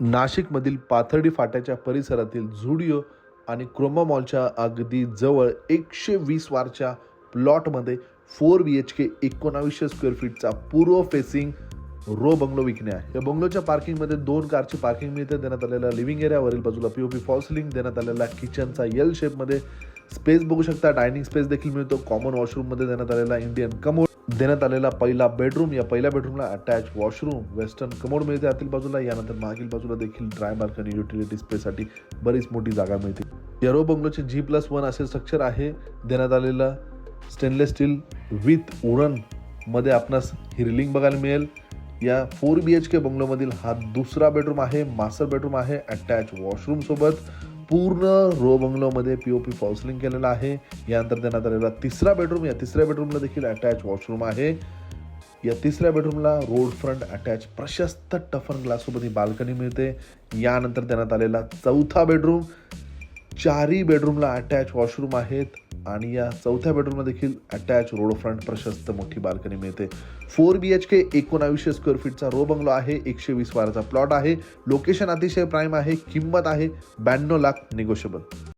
नाशिकमधील पाथर्डी फाट्याच्या परिसरातील झुडिओ आणि क्रोमा मॉलच्या अगदी जवळ एकशे वीस वारच्या प्लॉटमध्ये फोर बी एच के एकोणावीसशे स्क्वेअर फीटचा पूर्व फेसिंग रो बंगलो विकणे आहे या बंगलोच्या पार्किंगमध्ये दोन कारची पार्किंग मिळते देण्यात आलेल्या लिव्हिंग एरियावरील बाजूला पी ओ फॉल सिलिंग देण्यात आलेला किचनचा यल शेपमध्ये स्पेस बघू शकता. डायनिंग स्पेस देखील मिळतो. कॉमन वॉशरूममध्ये देण्यात आलेला इंडियन कमोड देण्यात आलेला पहिला बेडरूम या पहिल्या बेडरूमला अटॅच वॉशरूम वेस्टर्न कमोड मिळते आतील बाजूला. यानंतर मागील बाजूला देखील ड्राय बाल्कनी युटिलिटी स्पेससाठी बरीच मोठी जागा मिळते. या रो बंगलोचे जी प्लस वन असे स्ट्रक्चर आहे. देण्यात आलेलं स्टेनलेस स्टील विथ उडनमध्ये आपणास ही रिलिंग बघायला मिळेल. या फोर बी एच के बंगलोमधील हा दुसरा बेडरूम आहे. मास्टर बेडरूम आहे. अटॅच वॉशरूमसोबत पूर्ण row बंगलोमध्ये P O P false ceiling केलेलं आहे. यानंतर देण्यात आलेला तिसरा बेडरूम या तिसऱ्या बेडरूमला देखील अटॅच वॉशरूम आहे. या तिसऱ्या बेडरूमला रोड फ्रंट अटॅच प्रशस्त टफन ग्लाससोबत ही बाल्कनी मिळते. यानंतर देण्यात आलेला चौथा बेडरूम चारही बेडरूमला अटॅच वॉशरूम आहेत. आणि या चौथ्या बेडरूमला देखील अटॅच रोड फ्रंट प्रशस्त मोठी बाल्कनी मिळते. फोर बी एच के एकोणावीसशे स्क्वेअर फीटचा रो बंगलो आहे एकशे वीस वाराचा प्लॉट आहे. लोकेशन अतिशय प्राईम आहे किंमत आहे ब्याण्णव लाख निगोशिएबल